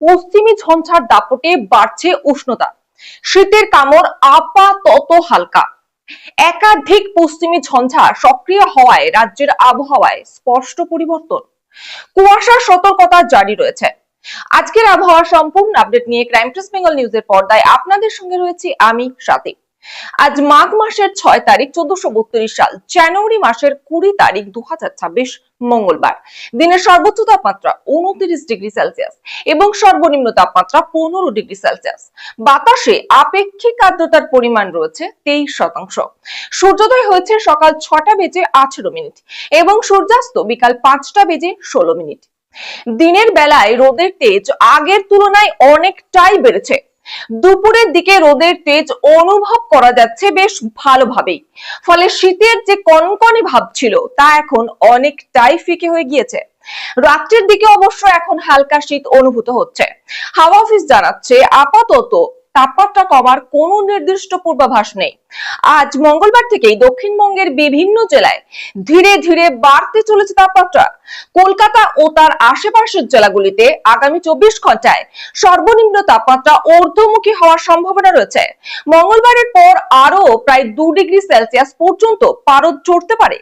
পশ্চিমী ঝঞ্ঝার দাপটে বাড়ছে উষ্ণতা। শীতের কামড় আপাতত হালকা। একাধিক পশ্চিমী ঝঞ্ঝা সক্রিয় হওয়ায় রাজ্যের আবহাওয়ায় স্পষ্ট পরিবর্তন। কুয়াশার সতর্কতা জারি রয়েছে। আজকের আবহাওয়া সম্পূর্ণ আপডেট নিয়ে ক্রাইম ট্রেস বেঙ্গল নিউজের পর্দায় আপনাদের সঙ্গে রয়েছি আমি স্বাতি আজ মাঘ মাসের ছয় তারিখ, চোদ্দশো বত্রিশ সাল। জানুয়ারি মাসের কুড়ি তারিখ দু মঙ্গলবার। দিনের সর্বোচ্চ তাপমাত্রা উনত্রিশ ডিগ্রি সেলসিয়াস এবং সর্বনিম্ন তাপমাত্রা পনেরো ডিগ্রি সেলসিয়াস। বাতাসে আপেক্ষিক আর্দ্রতার পরিমাণ রয়েছে তেইশ শতাংশ। সূর্যোদয় হয়েছে সকাল ছটা বেজে আঠেরো মিনিট এবং সূর্যাস্ত বিকাল পাঁচটা বেজে ষোলো মিনিট। দিনের বেলায় রোদের তেজ আগের তুলনায় অনেকটাই বেড়েছে। দুপুরের দিকে রোদের তেজ অনুভব করা যাচ্ছে বেশ ভালোভাবেই। ফলে শীতের যে কনকনে ভাব ছিল, তা এখন অনেকটাই ফিকে হয়ে গিয়েছে। রাত্রের দিকে অবশ্য এখন হালকা শীত অনুভূত হচ্ছে। হাওয়া অফিস জানাচ্ছে আপাতত তাপমাত্রা কমার কোনো নির্দিষ্ট পূর্বাভাস নেই। আজ মঙ্গলবার থেকেই দক্ষিণবঙ্গের বিভিন্ন জেলায় ধীরে ধীরে বাড়তে চলেছে তাপমাত্রা। কলকাতা ও তার আশেপাশের জেলাগুলিতে আগামী চব্বিশ ঘন্টায় সর্বনিম্ন তাপমাত্রা ঊর্ধ্বমুখী হওয়ার সম্ভাবনা রয়েছে। মঙ্গলবারের পর আরও প্রায় দু ডিগ্রি সেলসিয়াস পর্যন্ত পারদ চড়তে পারে।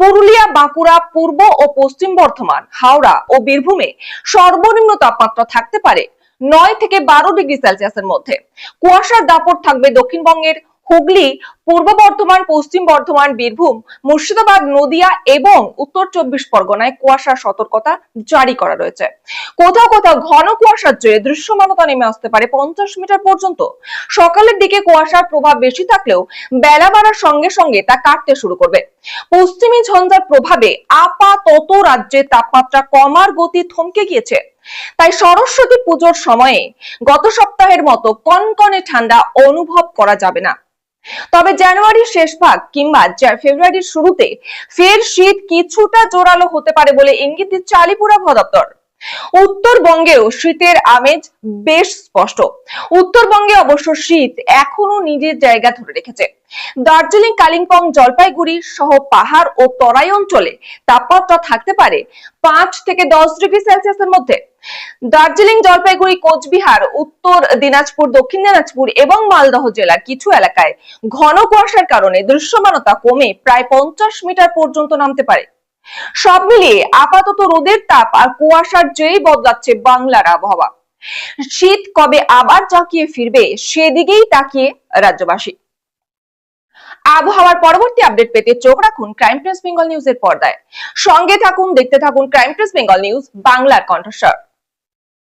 পুরুলিয়া, বাঁকুড়া, পূর্ব ও পশ্চিম বর্ধমান, হাওড়া ও বীরভূমে সর্বনিম্ন তাপমাত্রা থাকতে পারে নয় থেকে বারো ডিগ্রি সেলসিয়াসের মধ্যে। কুয়াশার দাপট থাকবে দক্ষিণবঙ্গের হুগলি, পূর্ব বর্ধমান, পশ্চিম বর্ধমান, বীরভূম, মুর্শিদাবাদ, নদিয়া এবং উত্তর চব্বিশ পরগনায় কুয়াশার সতর্কতা জারি করা রয়েছে। কোথাও কোথাও ঘন কুয়াশার জেরে দৃশ্যমানতা নেমে আসতে পারে পঞ্চাশ মিটার পর্যন্ত। সকালের দিকে কুয়াশার প্রভাব বেশি থাকলেও বেলা বাড়ার সঙ্গে সঙ্গে তা কাটতে শুরু করবে। পশ্চিমী ঝঞ্ঝার প্রভাবে আপাতত রাজ্যে তাপমাত্রা কমার গতি থমকে গিয়েছে। তাই সরস্বতী পুজোর সময়ে গত সপ্তাহের মতো কনকনে ঠান্ডা অনুভব করা যাবে না। তবে জানুয়ারির শেষ ভাগ কিংবা ফেব্রুয়ারির শুরুতে ফের শীত কিছুটা জোরালো হতে পারে বলে ইঙ্গিত দিচ্ছে আলিপুর আবহাওয়া উত্তরবঙ্গেও শীতের আমেজ বেশ স্পষ্ট। উত্তরবঙ্গে অবশ্য শীত এখনও নিজের জায়গা ধরে রেখেছে। দার্জিলিং, কালিম্পং, জলপাইগুড়ি সহ পাহাড় ও তরাই অঞ্চলে তাপমাত্রা থাকতে পারে পাঁচ থেকে দশ ডিগ্রি সেলসিয়াসের মধ্যে। দার্জিলিং জলপাইগুড়ি, কোচবিহার, উত্তর দিনাজপুর, দক্ষিণ দিনাজপুর এবং মালদহ জেলার কিছু এলাকায় ঘন কুয়াশার কারণে দৃশ্যমানতা কমে প্রায় পঞ্চাশ মিটার পর্যন্ত নামতে পারে। সব মিলিয়ে আপাতত রোদের তাপ আর কুয়াশার জেই বদলাচ্ছে বাংলার আবহাওয়া। শীত কবে আবার জাঁকিয়ে ফিরবে সেদিকেই তাকিয়ে রাজ্যবাসী। আবহাওয়ার পরবর্তী আপডেট পেতে চোখ রাখুন ক্রাইম প্রেস বেঙ্গল নিউজের পর্দায়। সঙ্গে থাকুন, দেখতে থাকুন ক্রাইম প্রেস বেঙ্গল নিউজ, বাংলার কণ্ঠস্বর।